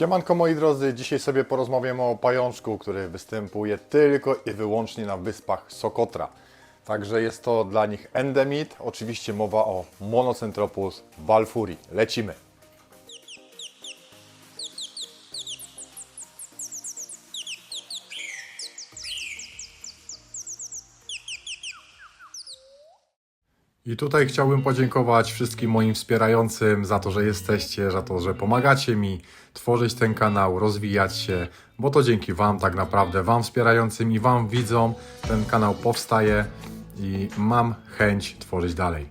Siemanko moi drodzy, dzisiaj sobie porozmawiamy o pajączku, który występuje tylko i wyłącznie na wyspach Sokotra. Także jest to dla nich endemit, oczywiście mowa o Monocentropus balfuri. Lecimy! I tutaj chciałbym podziękować wszystkim moim wspierającym za to, że jesteście, za to, że pomagacie mi tworzyć ten kanał, rozwijać się, bo to dzięki Wam tak naprawdę, Wam wspierającym i Wam widzom ten kanał powstaje i mam chęć tworzyć dalej.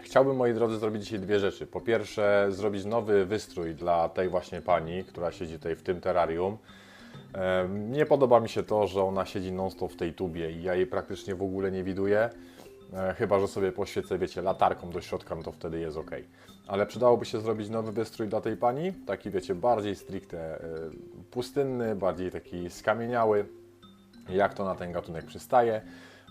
Chciałbym, moi drodzy, zrobić dzisiaj dwie rzeczy. Po pierwsze, zrobić nowy wystrój dla tej właśnie pani, która siedzi tutaj w tym terrarium. Nie podoba mi się to, że ona siedzi non-stop w tej tubie i ja jej praktycznie w ogóle nie widuję. E, Chyba, że sobie poświecę, wiecie, latarką do środka, no to wtedy jest ok. Ale przydałoby się zrobić nowy wystrój dla tej pani, taki, wiecie, bardziej stricte e, pustynny, bardziej taki skamieniały, jak to na ten gatunek przystaje.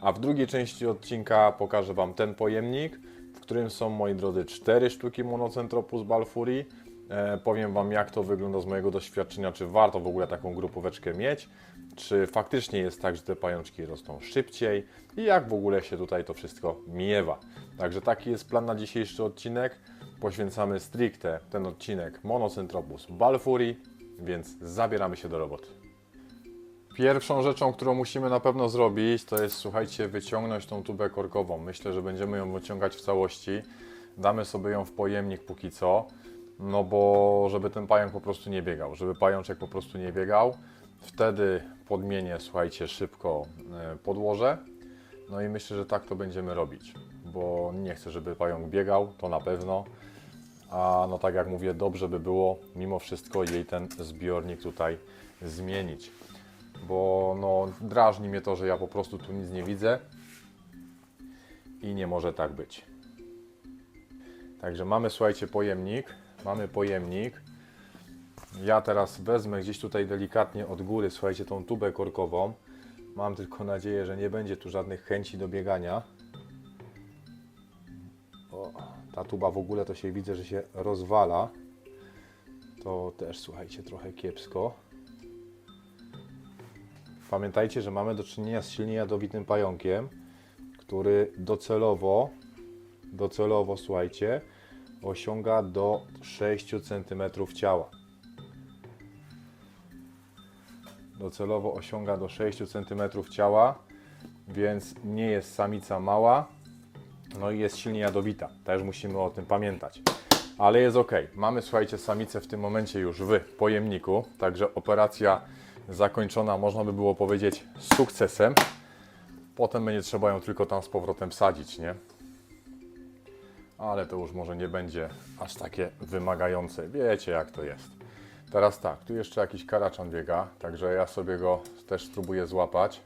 A w drugiej części odcinka pokażę Wam ten pojemnik, w którym są, moi drodzy, cztery sztuki Monocentropus balfuri. E, powiem Wam, jak to wygląda z mojego doświadczenia, czy warto w ogóle taką grupóweczkę mieć, czy faktycznie jest tak, że te pajączki rosną szybciej i jak w ogóle się tutaj to wszystko miewa. Także taki jest plan na dzisiejszy odcinek. Poświęcamy stricte ten odcinek Monocentropus balfuri, więc zabieramy się do roboty. Pierwszą rzeczą, którą musimy na pewno zrobić, to jest, słuchajcie, wyciągnąć tą tubę korkową. Myślę, że będziemy ją wyciągać w całości. Damy sobie ją w pojemnik póki co, no bo żeby ten pająk po prostu nie biegał, żeby pajączek po prostu nie biegał. Wtedy podmienię, słuchajcie, szybko e, podłoże. No i myślę, że tak to będziemy robić, bo nie chcę, żeby pająk biegał, to na pewno. A no tak jak mówię, dobrze by było mimo wszystko jej ten zbiornik tutaj zmienić bo no, drażni mnie to, że ja po prostu tu nic nie widzę i nie może tak być. Także mamy, słuchajcie, pojemnik. Mamy pojemnik. Ja teraz wezmę gdzieś tutaj delikatnie od góry, słuchajcie, tą tubę korkową. Mam tylko nadzieję, że nie będzie tu żadnych chęci do biegania. O, ta tuba w ogóle to się widzę, że się rozwala. To też, słuchajcie, trochę kiepsko. Pamiętajcie, że mamy do czynienia z silnie jadowitym pająkiem, który docelowo, docelowo, słuchajcie, osiąga do 6 cm ciała. Docelowo osiąga do 6 cm ciała, więc nie jest samica mała, no i jest silnie jadowita. Też musimy o tym pamiętać. Ale jest ok. Mamy, słuchajcie, samicę w tym momencie już w pojemniku, także operacja zakończona, można by było powiedzieć, sukcesem. Potem będzie trzeba ją tylko tam z powrotem wsadzić, nie? Ale to już może nie będzie aż takie wymagające. Wiecie, jak to jest. Teraz tak, tu jeszcze jakiś karaczan biega, także ja sobie go też spróbuję złapać.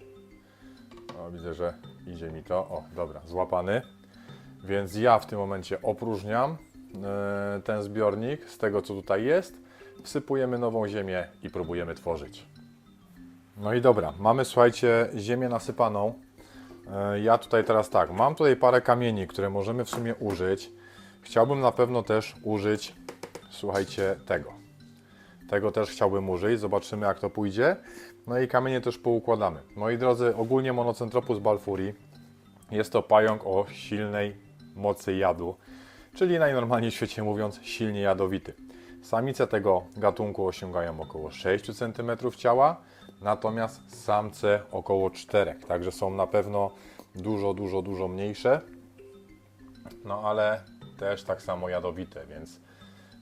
O, widzę, że idzie mi to. O, dobra, złapany. Więc ja w tym momencie opróżniam e, ten zbiornik z tego, co tutaj jest. Wsypujemy nową ziemię i próbujemy tworzyć. No i dobra, mamy słuchajcie ziemię nasypaną. E, Ja tutaj teraz tak, mam tutaj parę kamieni, które możemy w sumie użyć. Chciałbym na pewno też użyć, słuchajcie, tego. Tego też chciałbym użyć, zobaczymy jak to pójdzie. No i kamienie też poukładamy. Moi drodzy, ogólnie Monocentropus balfuri jest to pająk o silnej mocy jadu, czyli najnormalniej w świecie mówiąc silnie jadowity. Samice tego gatunku osiągają około 6 cm ciała, natomiast samce około 4, także są na pewno dużo, dużo, dużo mniejsze, no ale też tak samo jadowite, więc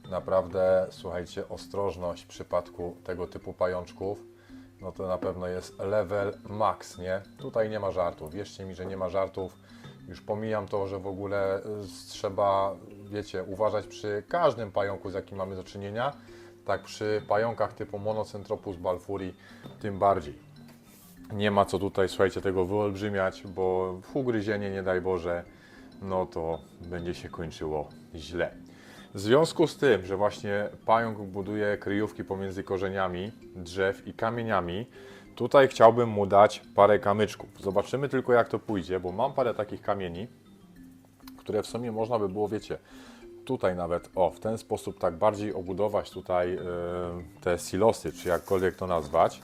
naprawdę słuchajcie, ostrożność w przypadku tego typu pajączków, no to na pewno jest level max, nie? Tutaj nie ma żartów, wierzcie mi, że nie ma żartów. Już pomijam to, że w ogóle y, trzeba, wiecie, uważać przy każdym pająku, z jakim mamy do czynienia, tak przy pająkach typu Monocentropus balfuri tym bardziej. Nie ma co tutaj, słuchajcie, tego wyolbrzymiać, bo w ugryzienie, nie daj Boże, no to będzie się kończyło źle. W związku z tym, że właśnie pająk buduje kryjówki pomiędzy korzeniami drzew i kamieniami, tutaj chciałbym mu dać parę kamyczków. Zobaczymy tylko jak to pójdzie, bo mam parę takich kamieni, które w sumie można by było, wiecie, tutaj nawet, o, w ten sposób tak bardziej obudować tutaj e, te silosy, czy jakkolwiek to nazwać.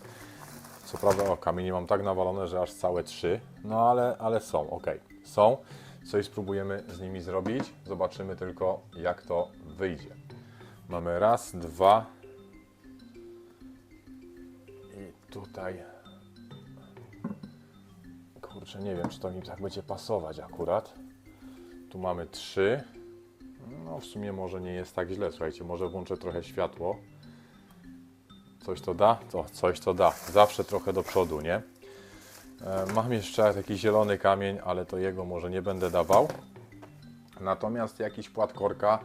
Co prawda, o, kamienie mam tak nawalone, że aż całe trzy, no ale, ale są, ok, są. Coś spróbujemy z nimi zrobić, zobaczymy tylko, jak to wyjdzie. Mamy raz, dwa i tutaj kurczę, nie wiem, czy to mi tak będzie pasować akurat. Tu mamy trzy. No, w sumie może nie jest tak źle. Słuchajcie, może włączę trochę światło. Coś to da? To coś to da. Zawsze trochę do przodu, nie? E, Mam jeszcze taki zielony kamień, ale to jego może nie będę dawał. Natomiast jakiś płat korka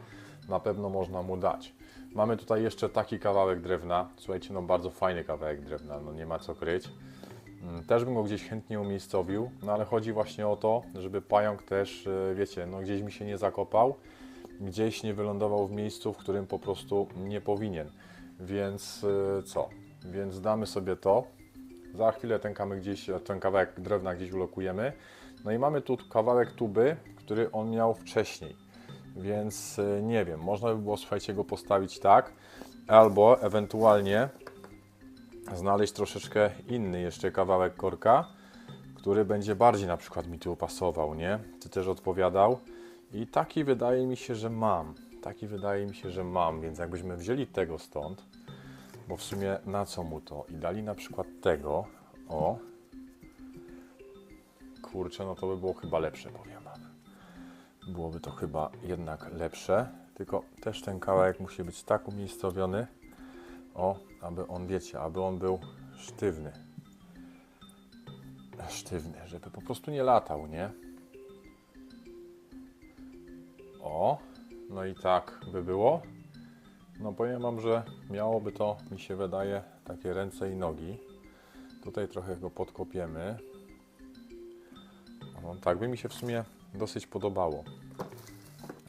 na pewno można mu dać. Mamy tutaj jeszcze taki kawałek drewna. Słuchajcie, no bardzo fajny kawałek drewna, no nie ma co kryć. Mm, Też bym go gdzieś chętnie umiejscowił, no ale chodzi właśnie o to, żeby pająk też, e, wiecie, no gdzieś mi się nie zakopał, gdzieś nie wylądował w miejscu, w którym po prostu nie powinien. Więc e, co? Więc damy sobie to. Za chwilę ten gdzieś, ten kawałek drewna gdzieś ulokujemy. No i mamy tu kawałek tuby, który on miał wcześniej. Więc e, nie wiem, można by było, słuchajcie, go postawić tak, albo ewentualnie znaleźć troszeczkę inny jeszcze kawałek korka, który będzie bardziej na przykład mi tu pasował, nie? Ty też odpowiadał. I taki wydaje mi się, że mam. Taki wydaje mi się, że mam, więc jakbyśmy wzięli tego stąd, bo w sumie na co mu to? I dali na przykład tego, o. Kurczę, no to by było chyba lepsze, powiem. Byłoby to chyba jednak lepsze, tylko też ten kawałek musi być tak umiejscowiony, o, aby on, wiecie, aby on był sztywny. Sztywny, żeby po prostu nie latał, nie? O, no i tak by było. No powiem wam, że miałoby to, mi się wydaje, takie ręce i nogi. Tutaj trochę go podkopiemy. No, tak by mi się w sumie dosyć podobało.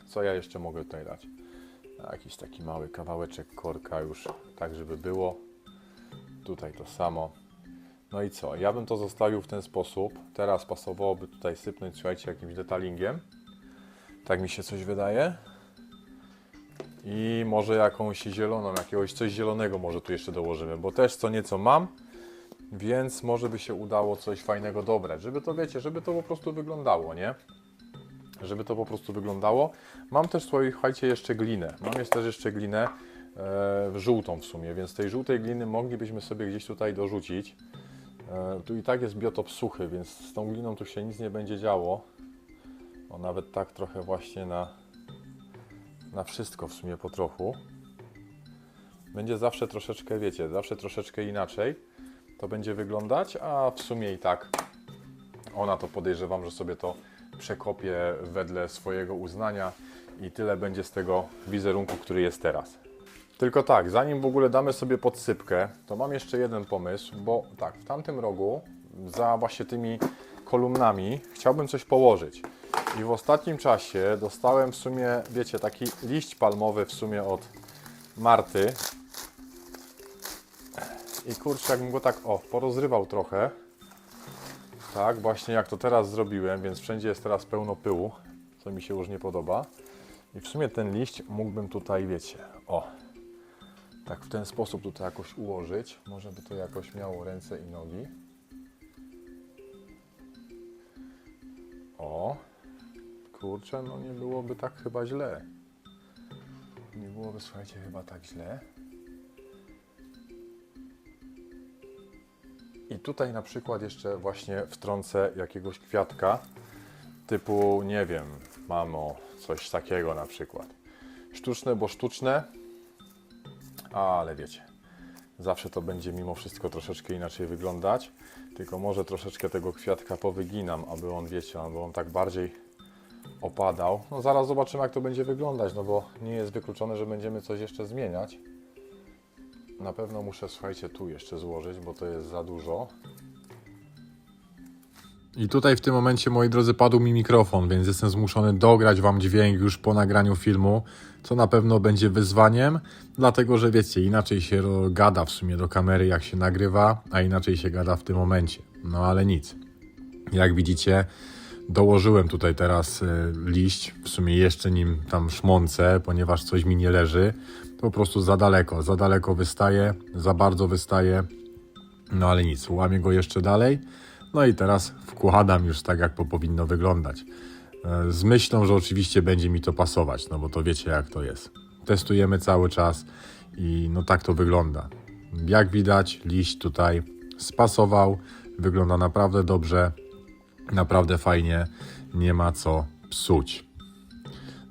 Co ja jeszcze mogę tutaj dać? Jakiś taki mały kawałeczek korka już, tak żeby było. Tutaj to samo. No i co? Ja bym to zostawił w ten sposób. Teraz pasowałoby tutaj sypnąć, słuchajcie, jakimś detalingiem. Tak mi się coś wydaje. I może jakąś zieloną, jakiegoś coś zielonego może tu jeszcze dołożymy, bo też co nieco mam, więc może by się udało coś fajnego dobrać, żeby to, wiecie, żeby to po prostu wyglądało, nie? Żeby to po prostu wyglądało. Mam też, słuchajcie, jeszcze glinę. Mam jest też jeszcze glinę e, żółtą w sumie, więc tej żółtej gliny moglibyśmy sobie gdzieś tutaj dorzucić. E, tu i tak jest biotop suchy, więc z tą gliną tu się nic nie będzie działo. O, nawet tak trochę właśnie na, na wszystko w sumie po trochu. Będzie zawsze troszeczkę, wiecie, zawsze troszeczkę inaczej to będzie wyglądać, a w sumie i tak ona to podejrzewam, że sobie to przekopie wedle swojego uznania i tyle będzie z tego wizerunku, który jest teraz. Tylko tak, zanim w ogóle damy sobie podsypkę, to mam jeszcze jeden pomysł, bo tak, w tamtym rogu, za właśnie tymi kolumnami, chciałbym coś położyć. I w ostatnim czasie dostałem w sumie, wiecie, taki liść palmowy w sumie od Marty. I kurczę, jakbym go tak, o, porozrywał trochę. Tak, właśnie jak to teraz zrobiłem, więc wszędzie jest teraz pełno pyłu, co mi się już nie podoba. I w sumie ten liść mógłbym tutaj, wiecie, o, tak w ten sposób tutaj jakoś ułożyć. Może by to jakoś miało ręce i nogi. O, kurczę, no nie byłoby tak chyba źle. Nie byłoby, słuchajcie, chyba tak źle. I tutaj na przykład jeszcze właśnie wtrącę jakiegoś kwiatka typu, nie wiem, mamo, coś takiego na przykład. Sztuczne, bo sztuczne, ale wiecie, zawsze to będzie mimo wszystko troszeczkę inaczej wyglądać, tylko może troszeczkę tego kwiatka powyginam, aby on, wiecie, aby on tak bardziej opadał. No zaraz zobaczymy, jak to będzie wyglądać, no bo nie jest wykluczone, że będziemy coś jeszcze zmieniać. Na pewno muszę, słuchajcie, tu jeszcze złożyć, bo to jest za dużo. I tutaj w tym momencie, moi drodzy, padł mi mikrofon, więc jestem zmuszony dograć Wam dźwięk już po nagraniu filmu, co na pewno będzie wyzwaniem, dlatego że wiecie, inaczej się gada w sumie do kamery, jak się nagrywa, a inaczej się gada w tym momencie. No ale nic. Jak widzicie, Dołożyłem tutaj teraz e, liść, w sumie jeszcze nim tam szmącę, ponieważ coś mi nie leży. Po prostu za daleko, za daleko wystaje, za bardzo wystaje. No ale nic, łamię go jeszcze dalej. No i teraz wkładam już tak, jak to powinno wyglądać. E, Z myślą, że oczywiście będzie mi to pasować, no bo to wiecie jak to jest. Testujemy cały czas i no tak to wygląda. Jak widać, liść tutaj spasował, wygląda naprawdę dobrze, naprawdę fajnie, nie ma co psuć.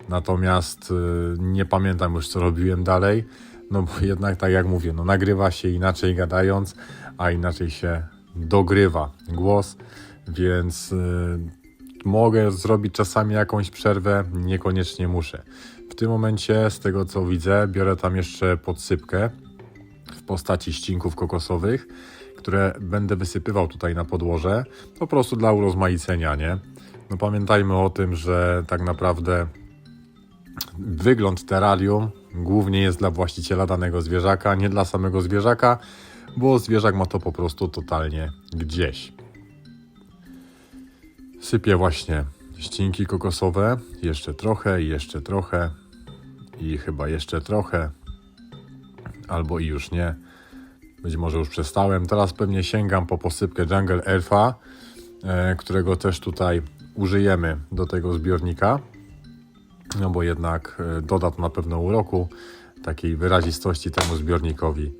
Natomiast y, nie pamiętam już co robiłem dalej, no bo jednak tak jak mówię, no nagrywa się inaczej gadając, a inaczej się dogrywa głos, więc y, mogę zrobić czasami jakąś przerwę, niekoniecznie muszę. W tym momencie, z tego co widzę, biorę tam jeszcze podsypkę w postaci ścinków kokosowych, które będę wysypywał tutaj na podłoże, po prostu dla urozmaicenia, nie? No pamiętajmy o tym, że tak naprawdę wygląd terrarium głównie jest dla właściciela danego zwierzaka, nie dla samego zwierzaka, bo zwierzak ma to po prostu totalnie gdzieś. Sypię właśnie ścinki kokosowe, jeszcze trochę, jeszcze trochę i chyba jeszcze trochę, albo i już nie. Być może już przestałem. Teraz pewnie sięgam po posypkę Jungle Elfa, e, którego też tutaj użyjemy do tego zbiornika. No bo jednak e, doda to na pewno uroku, takiej wyrazistości temu zbiornikowi.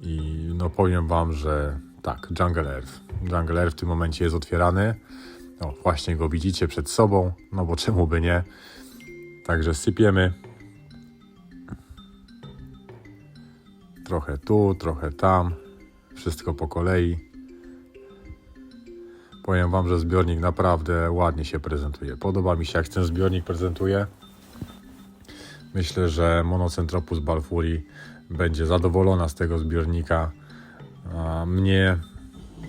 I no powiem Wam, że tak, Jungle Earth. Jungle Earth w tym momencie jest otwierany. No właśnie go widzicie przed sobą, no bo czemu by nie. Także sypiemy. Trochę tu, trochę tam. Wszystko po kolei. Powiem Wam, że zbiornik naprawdę ładnie się prezentuje. Podoba mi się, jak ten zbiornik prezentuje. Myślę, że Monocentropus balfuri będzie zadowolona z tego zbiornika. Mnie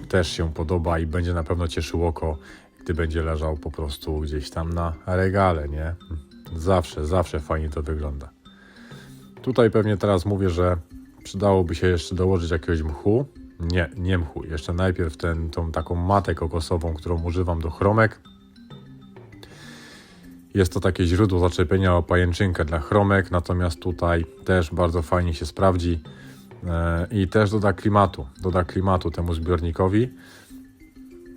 też się podoba i będzie na pewno cieszył oko, gdy będzie leżał po prostu gdzieś tam na regale, nie? Zawsze, zawsze fajnie to wygląda. Tutaj pewnie teraz mówię, że przydałoby się jeszcze dołożyć jakiegoś mchu. Nie, nie mchu. Jeszcze najpierw ten, tą taką matę kokosową, którą używam do chromek. Jest to takie źródło zaczepienia o pajęczynkę dla chromek, natomiast tutaj też bardzo fajnie się sprawdzi e, i też doda klimatu, doda klimatu temu zbiornikowi.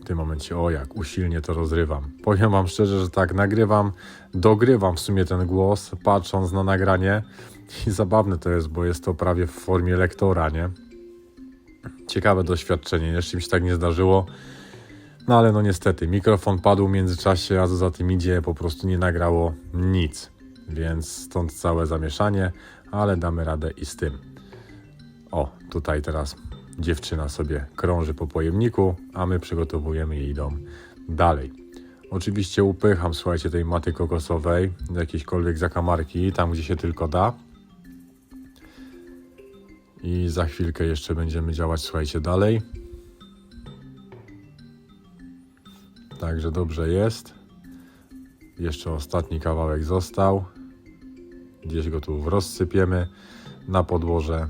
Tym momencie, o jak usilnie to rozrywam. Powiem Wam szczerze, że tak nagrywam, dogrywam w sumie ten głos, patrząc na nagranie i zabawne to jest, bo jest to prawie w formie lektora, nie? Ciekawe doświadczenie, jeszcze mi się tak nie zdarzyło. No ale no niestety, mikrofon padł w międzyczasie, a co za tym idzie, po prostu nie nagrało nic. Więc stąd całe zamieszanie, ale damy radę i z tym. O, tutaj teraz dziewczyna sobie krąży po pojemniku, a my przygotowujemy jej dom dalej. Oczywiście upycham, słuchajcie, tej maty kokosowej do jakiejśkolwiek zakamarki, tam gdzie się tylko da. I za chwilkę jeszcze będziemy działać, słuchajcie, dalej. Także dobrze jest. Jeszcze ostatni kawałek został. Gdzieś go tu rozsypiemy na podłoże.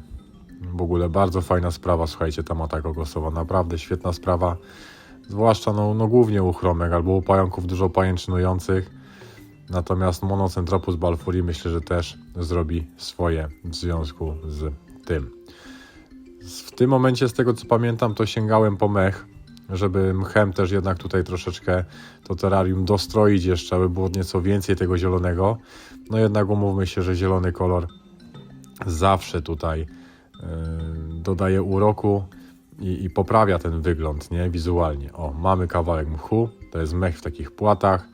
W ogóle bardzo fajna sprawa, słuchajcie, ta mata kokosowa. Naprawdę świetna sprawa. Zwłaszcza no, no głównie u chromek albo u pająków dużo pajęczynujących. Natomiast Monocentropus balfuri myślę, że też zrobi swoje w związku z tym. W tym momencie, z tego co pamiętam, to sięgałem po mech, żeby mchem też jednak tutaj troszeczkę to terrarium dostroić jeszcze, aby było nieco więcej tego zielonego. No jednak umówmy się, że zielony kolor zawsze tutaj dodaje uroku i, i poprawia ten wygląd, nie? Wizualnie. O, mamy kawałek mchu, to jest mech w takich płatach.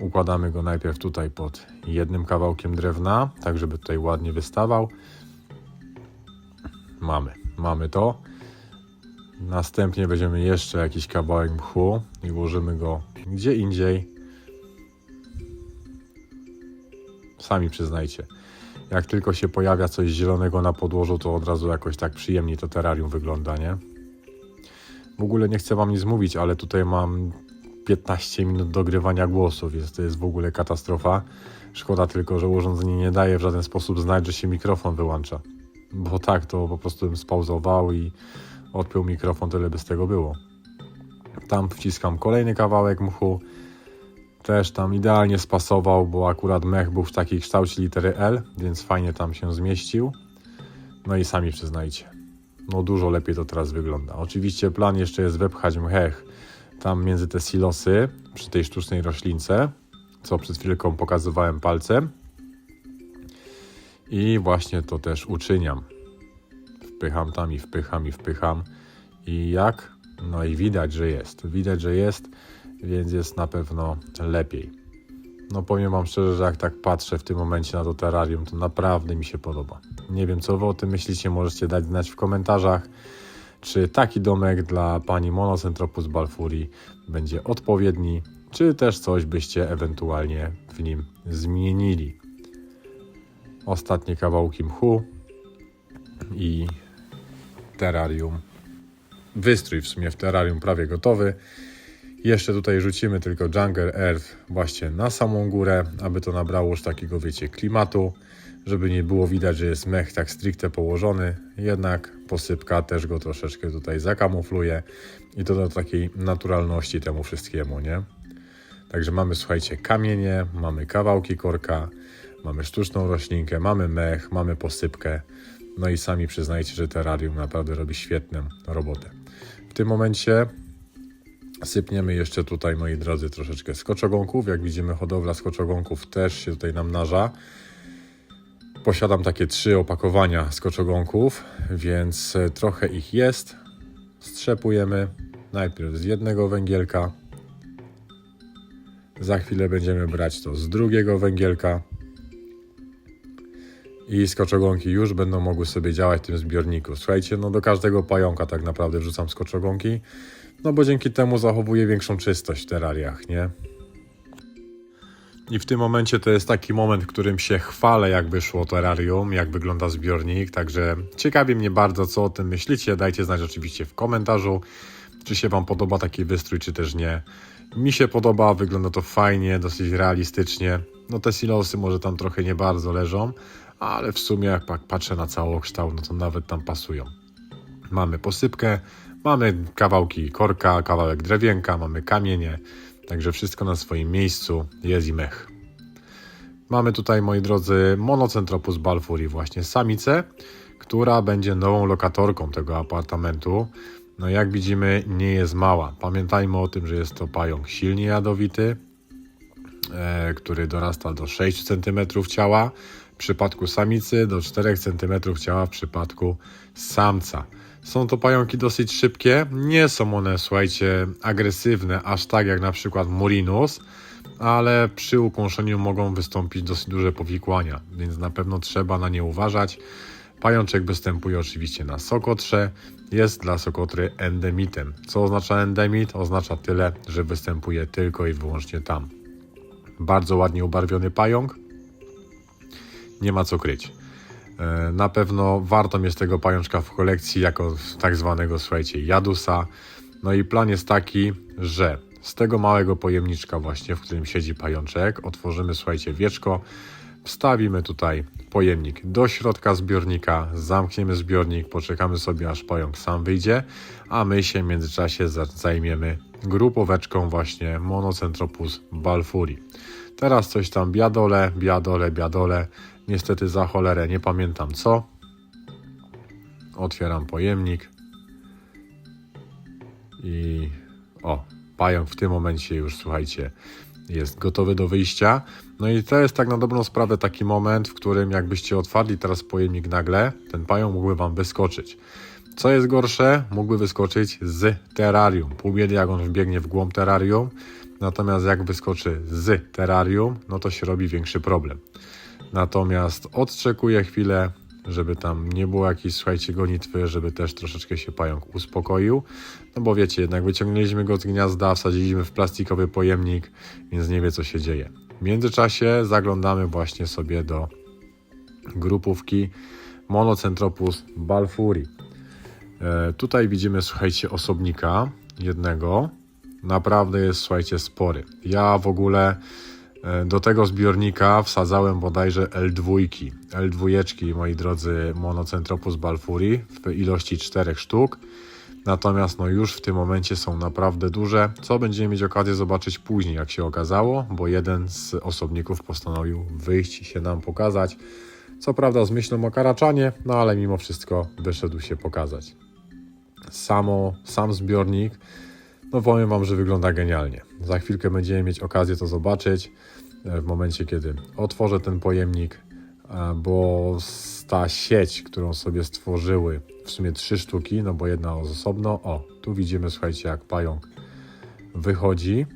Układamy go najpierw tutaj pod jednym kawałkiem drewna, tak żeby tutaj ładnie wystawał. Mamy, mamy to. Następnie weźmiemy jeszcze jakiś kawałek mchu i włożymy go gdzie indziej. Sami przyznajcie. Jak tylko się pojawia coś zielonego na podłożu, to od razu jakoś tak przyjemnie to terrarium wygląda, nie? W ogóle nie chcę wam nic mówić, ale tutaj mam 15 minut dogrywania głosu, więc to jest w ogóle katastrofa. Szkoda tylko, że urządzenie nie daje w żaden sposób znać, że się mikrofon wyłącza. Bo tak, to po prostu bym spauzował i odpiął mikrofon, tyle by z tego było. Tam wciskam kolejny kawałek mchu też tam idealnie spasował, bo akurat mech był w takiej kształcie litery L, więc fajnie tam się zmieścił. No i sami przyznajcie, no dużo lepiej to teraz wygląda. Oczywiście plan jeszcze jest wepchać mech tam między te silosy, przy tej sztucznej roślince, co przed chwilką pokazywałem palcem. I właśnie to też uczyniam. Wpycham tam i wpycham i wpycham. I jak? No i widać, że jest. Widać, że jest, więc jest na pewno lepiej. No powiem Wam szczerze, że jak tak patrzę w tym momencie na to terrarium, to naprawdę mi się podoba. Nie wiem, co Wy o tym myślicie, możecie dać znać w komentarzach. Czy taki domek dla Pani Monocentropus balfuri będzie odpowiedni, czy też coś byście ewentualnie w nim zmienili. Ostatnie kawałki mchu i terrarium. Wystrój w sumie w terrarium prawie gotowy. Jeszcze tutaj rzucimy tylko Jungle Earth właśnie na samą górę, aby to nabrało już takiego, wiecie, klimatu, żeby nie było widać, że jest mech tak stricte położony, jednak posypka też go troszeczkę tutaj zakamufluje i to do takiej naturalności temu wszystkiemu, nie? Także mamy, słuchajcie, kamienie, mamy kawałki korka, mamy sztuczną roślinkę, mamy mech, mamy posypkę. No i sami przyznajcie, że terrarium naprawdę robi świetną robotę. W tym momencie sypniemy jeszcze tutaj, moi drodzy, troszeczkę skoczogonków. Jak widzimy, hodowla skoczogonków też się tutaj namnaża. Posiadam takie trzy opakowania skoczogonków, więc e, trochę ich jest. Strzepujemy najpierw z jednego węgielka. Za chwilę będziemy brać to z drugiego węgielka. I skoczogonki już będą mogły sobie działać w tym zbiorniku. Słuchajcie, no do każdego pająka tak naprawdę wrzucam skoczogonki, no bo dzięki temu zachowuję większą czystość w terrariach, nie? I w tym momencie to jest taki moment, w którym się chwalę, jak wyszło terrarium, jak wygląda zbiornik. Także ciekawi mnie bardzo, co o tym myślicie. Dajcie znać oczywiście w komentarzu, czy się Wam podoba taki wystrój, czy też nie. Mi się podoba, wygląda to fajnie, dosyć realistycznie. No te silosy może tam trochę nie bardzo leżą, ale w sumie jak patrzę na całokształt, no to nawet tam pasują. Mamy posypkę, mamy kawałki korka, kawałek drewienka, mamy kamienie, także wszystko na swoim miejscu, jest i mech. Mamy tutaj, moi drodzy, Monocentropus balfuri, właśnie samicę, która będzie nową lokatorką tego apartamentu. No jak widzimy, nie jest mała. Pamiętajmy o tym, że jest to pająk silnie jadowity, e, który dorasta do 6 cm ciała w przypadku samicy, do 4 cm ciała w przypadku samca. Są to pająki dosyć szybkie, nie są one, słuchajcie, agresywne, aż tak jak na przykład Murinus, ale przy ukąszeniu mogą wystąpić dosyć duże powikłania, więc na pewno trzeba na nie uważać. Pajączek występuje oczywiście na sokotrze, jest dla sokotry endemitem. Co oznacza endemit? Oznacza tyle, że występuje tylko i wyłącznie tam. Bardzo ładnie ubarwiony pająk, nie ma co kryć. E, Na pewno warto mieć tego pajączka w kolekcji jako tak zwanego, słuchajcie, jadusa. No i plan jest taki, że z tego małego pojemniczka właśnie, w którym siedzi pajączek, otworzymy, słuchajcie, wieczko, wstawimy tutaj pojemnik do środka zbiornika, zamkniemy zbiornik, poczekamy sobie aż pająk sam wyjdzie, a my się w międzyczasie za- zajmiemy grupoweczką właśnie Monocentropus balfuri. Teraz coś tam biadole, biadole, biadole. Niestety za cholerę nie pamiętam co. Otwieram pojemnik. I o, pająk w tym momencie już, słuchajcie, jest gotowy do wyjścia. No i to jest tak na dobrą sprawę taki moment, w którym jakbyście otwarli teraz pojemnik nagle, ten pająk mógłby wam wyskoczyć. Co jest gorsze, mógłby wyskoczyć z terrarium. Pół biedy jak on wbiegnie w głąb terrarium, natomiast jak wyskoczy z terrarium, no to się robi większy problem. Natomiast odczekuję chwilę, żeby tam nie było jakiejś, słuchajcie, gonitwy, żeby też troszeczkę się pająk uspokoił. No bo wiecie, jednak wyciągnęliśmy go z gniazda, wsadziliśmy w plastikowy pojemnik, więc nie wie, co się dzieje. W międzyczasie zaglądamy właśnie sobie do grupówki Monocentropus balfuri. E, tutaj widzimy, słuchajcie, osobnika jednego. Naprawdę jest, słuchajcie, spory. Ja w ogóle do tego zbiornika wsadzałem bodajże L2. L2, moi drodzy, Monocentropus balfuri w ilości czterech sztuk. natomiast no już w tym momencie są naprawdę duże, co będziemy mieć okazję zobaczyć później, jak się okazało, bo jeden z osobników postanowił wyjść się nam pokazać. Co prawda z myślą o karaczanie, no ale mimo wszystko wyszedł się pokazać. Samo, sam zbiornik, no powiem Wam, że wygląda genialnie. Za chwilkę będziemy mieć okazję to zobaczyć e, w momencie, kiedy otworzę ten pojemnik, e, bo ta sieć, którą sobie stworzyły, w sumie trzy sztuki, no bo jedna osobno, o, tu widzimy, słuchajcie, jak pająk wychodzi,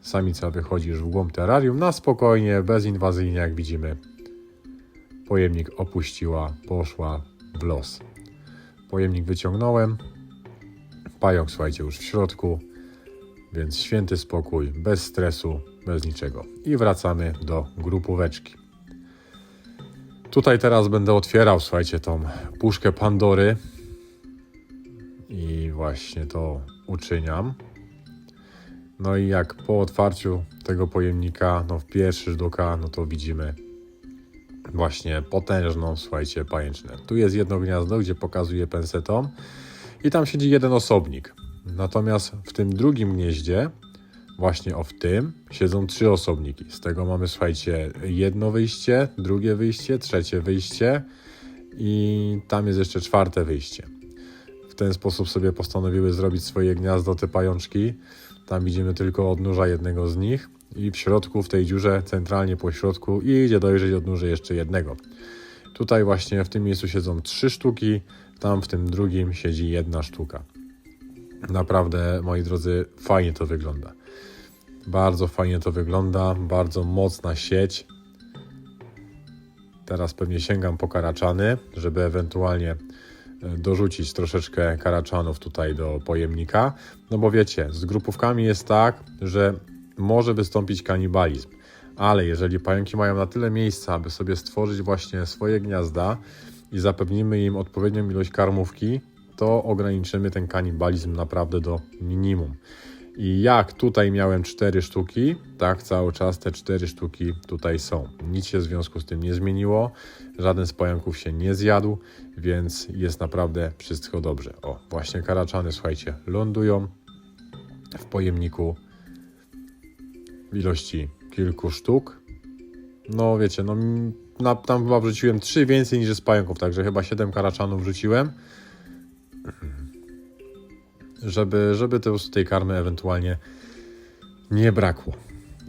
samica wychodzi już w głąb terrarium, na spokojnie, bezinwazyjnie, jak widzimy, pojemnik opuściła, poszła w los. Pojemnik wyciągnąłem, pająk, słuchajcie, już w środku, więc święty spokój, bez stresu, bez niczego. I wracamy do grupóweczki. Tutaj teraz będę otwierał, słuchajcie, tą puszkę Pandory. I właśnie to uczyniam. No i jak po otwarciu tego pojemnika, no w pierwszy rzut oka, no to widzimy właśnie potężną, słuchajcie, pajęczynę. Tu jest jedno gniazdo, gdzie pokazuje pensetom i tam siedzi jeden osobnik. Natomiast w tym drugim gnieździe, właśnie o w tym, siedzą trzy osobniki. Z tego mamy, słuchajcie, jedno wyjście, drugie wyjście, trzecie wyjście i tam jest jeszcze czwarte wyjście. W ten sposób sobie postanowiły zrobić swoje gniazdo te pajączki. Tam widzimy tylko odnóża jednego z nich i w środku, w tej dziurze, centralnie po środku idzie dojrzeć odnóże jeszcze jednego. Tutaj właśnie w tym miejscu siedzą trzy sztuki, tam w tym drugim siedzi jedna sztuka. Naprawdę, moi drodzy, fajnie to wygląda. Bardzo fajnie to wygląda, bardzo mocna sieć. Teraz pewnie sięgam po karaczany, żeby ewentualnie e, dorzucić troszeczkę karaczanów tutaj do pojemnika. No bo wiecie, z grupówkami jest tak, że może wystąpić kanibalizm, ale jeżeli pająki mają na tyle miejsca, aby sobie stworzyć właśnie swoje gniazda i zapewnimy im odpowiednią ilość karmówki, to ograniczymy ten kanibalizm naprawdę do minimum. I jak tutaj miałem cztery sztuki, tak cały czas te cztery sztuki tutaj są. Nic się w związku z tym nie zmieniło, żaden z pająków się nie zjadł, więc jest naprawdę wszystko dobrze. O, właśnie karaczany, słuchajcie, lądują w pojemniku w ilości kilku sztuk. No wiecie, no na, tam chyba wrzuciłem trzy więcej niż z pająków, także chyba siedem karaczanów wrzuciłem żeby, żeby te, tej karmy ewentualnie nie brakło.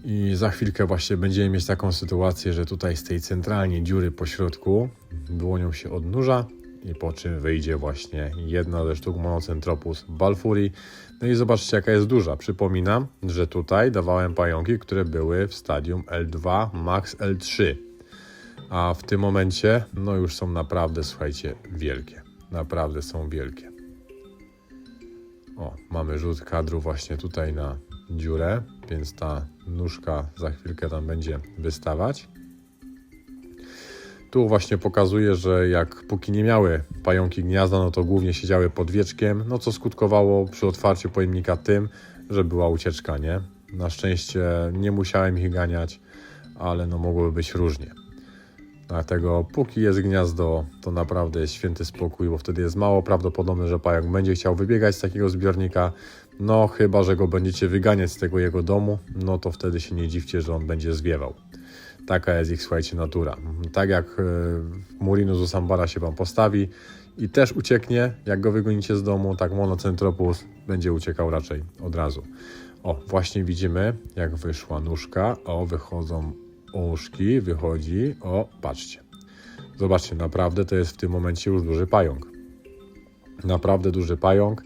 I za chwilkę właśnie będziemy mieć taką sytuację, że tutaj z tej centralnie dziury po środku dłonią się odnurza i po czym wyjdzie właśnie jedna ze sztuk Monocentropus balfuri. No i zobaczcie jaka jest duża. Przypominam, że tutaj dawałem pająki, które były w stadium L2, max L3. A w tym momencie no już są naprawdę, słuchajcie, wielkie. Naprawdę są wielkie. O, mamy rzut kadru właśnie tutaj na dziurę, więc ta nóżka za chwilkę tam będzie wystawać. Tu właśnie pokazuje, że jak póki nie miały pająki gniazda, no to głównie siedziały pod wieczkiem, no co skutkowało przy otwarciu pojemnika tym, że była ucieczka, nie? Na szczęście nie musiałem ich ganiać, ale no mogłoby być różnie. Dlatego póki jest gniazdo, to naprawdę jest święty spokój, bo wtedy jest mało prawdopodobne, że pająk będzie chciał wybiegać z takiego zbiornika. No chyba, że go będziecie wyganiać z tego jego domu, no to wtedy się nie dziwcie, że on będzie zwiewał. Taka jest ich, słuchajcie, natura. Tak jak e, Murinus Usambara się wam postawi i też ucieknie, jak go wygonicie z domu, tak Monocentropus będzie uciekał raczej od razu. O, właśnie widzimy, jak wyszła nóżka. O, wychodzą uszki, wychodzi. O, patrzcie. Zobaczcie, naprawdę to jest w tym momencie już duży pająk. Naprawdę duży pająk,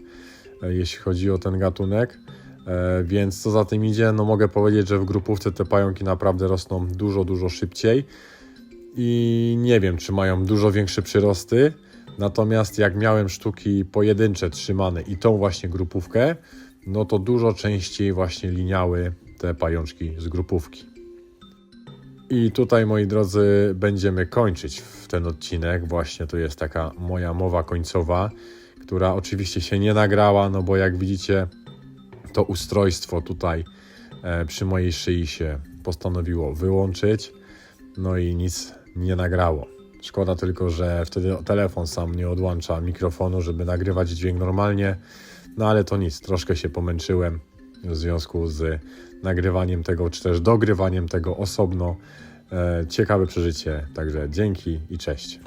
e, jeśli chodzi o ten gatunek. E, Więc co za tym idzie, no mogę powiedzieć, że w grupówce te pająki naprawdę rosną dużo, dużo szybciej. I nie wiem, czy mają dużo większe przyrosty. Natomiast jak miałem sztuki pojedyncze trzymane i tą właśnie grupówkę, no to dużo częściej właśnie liniały te pajączki z grupówki. I tutaj, moi drodzy, będziemy kończyć w ten odcinek. Właśnie to jest taka moja mowa końcowa, która oczywiście się nie nagrała, no bo jak widzicie, to ustrojstwo tutaj e, przy mojej szyi się postanowiło wyłączyć, no i nic nie nagrało. Szkoda tylko, że wtedy telefon sam nie odłącza mikrofonu, żeby nagrywać dźwięk normalnie. No ale to nic, troszkę się pomęczyłem w związku z nagrywaniem tego, czy też dogrywaniem tego osobno. E, ciekawe przeżycie, także dzięki i cześć.